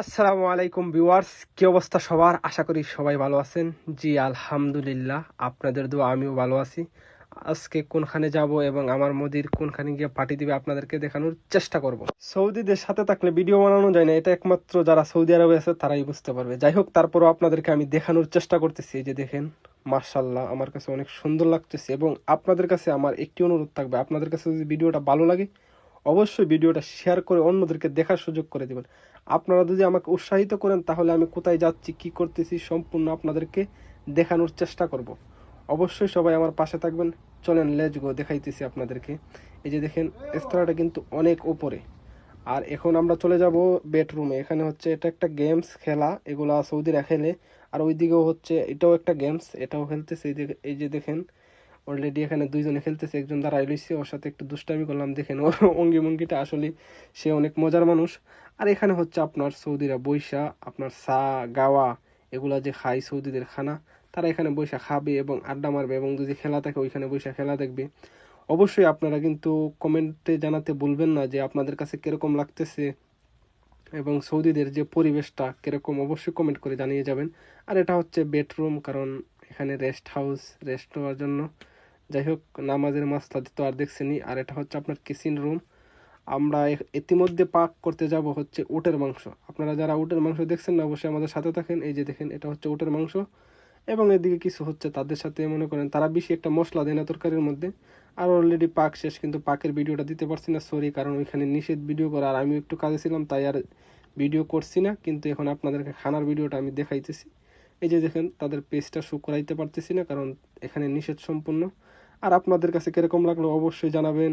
আসসালামু আলাইকুম ভিউয়ার্স কি অবস্থা সবার? আশা করি সবাই ভালো আছেন। জি, আলহামদুলিল্লাহ। আপনাদের দোয়া, আমিও ভালো আছি। আজকে কোনখানে যাব এবং আমার মোদির কোনখানে গিয়ে পার্টি দিবে আপনাদেরকে দেখানোর চেষ্টা করব। সৌদিদের সাথে থাকলে ভিডিও বানানো যায় না। এটা একমাত্র যারা সৌদি আরবে আছে, তারাই বুঝতে পারবে। যাই হোক, তারপরও আপনাদেরকে আমি দেখানোর চেষ্টা করতেছি। যে দেখেন মার্শাল্লাহ আমার কাছে অনেক সুন্দর লাগতেছে এবং আপনাদের কাছে আমার একটি অনুরোধ থাকবে। আপনাদের কাছে যদি ভিডিওটা ভালো লাগে অবশ্যই ভিডিওটা শেয়ার করে অন্যদেরকে দেখার সুযোগ করে দেবেন। আপনারা যদি আমাকে উৎসাহিত করেন, তাহলে আমি কোথায় যাচ্ছি, কি করতেছি, সম্পূর্ণ আপনাদেরকে দেখানোর চেষ্টা করব। অবশ্যই সবাই আমার পাশে থাকবেন। চলেন লেজ গো দেখাইতেছি আপনাদেরকে। এই যে দেখেন, স্তরাটা কিন্তু অনেক উপরে। আর এখন আমরা চলে যাব বেডরুমে এখানে হচ্ছে এটা একটা গেমস খেলা, এগুলা সৌদিরা খেলে। আর ওইদিকেও হচ্ছে এটাও একটা গেমস এটাও খেলতেছে। এই যে দেখেন অলরেডি এখানে দুইজনে খেলতেছে, একজন দাঁড়াই লইছে, ওর সাথে একটু দুষ্টামি করলাম, দেখেন ওর অঙ্গি ভঙ্গিটা আসলে সে অনেক মজার মানুষ। আর এখানে হচ্ছে আপনার সৌদিরা বৈশা, আপনার সা, গাওয়া, এগুলা যে খায় সৌদিদের খানা, তারা এখানে বৈশা খাবে এবং আড্ডা মারবে এবং যদি খেলা থাকে, ওইখানে বৈশা খেলা দেখবে। অবশ্যই আপনারা কিন্তু কমেন্টে জানাতে ভুলবেন না যে আপনাদের কাছে কীরকম লাগতেছে এবং সৌদিদের যে পরিবেশটা কীরকম, অবশ্যই কমেন্ট করে জানিয়ে যাবেন। আর এটা হচ্ছে বেডরুম, কারণ এখানে রেস্ট হাউস রেস্ট হওয়ার জন্য যাই হোক নামাজের মাসলা তো আর দেখছেনি আর এটা হচ্ছে আপনার কিচেন রুম। আমরা ইতিমধ্যে পাক করতে যাব হচ্ছে উটের মাংস। আপনারা যারা উটের মাংস দেখছেন না, অবশ্যই আমাদের সাথে থাকেন। এই যে দেখেন, এটা হচ্ছে উটের মাংস। এবং এদিকে কিছু হচ্ছে তাদের সাথে মনে করেন, তারা বেশি একটা মশলা দেয় না তরকারির মধ্যে। আর অলরেডি পাক শেষ, কিন্তু পাকের ভিডিওটা দিতে পারছি না সরি কারণ ওইখানে নিষেধ ভিডিও করা। আর আমি একটু কাজে ছিলাম, তাই আর ভিডিও করছি না। কিন্তু এখন আপনাদেরকে খানার ভিডিওটা আমি দেখাইতেছি। এই যে দেখেন, তাদের পেজটা শো করাইতে পারতেছি না, কারণ এখানে নিষেধ সম্পূর্ণ আর আপনাদের কাছে কীরকম লাগল অবশ্যই জানাবেন।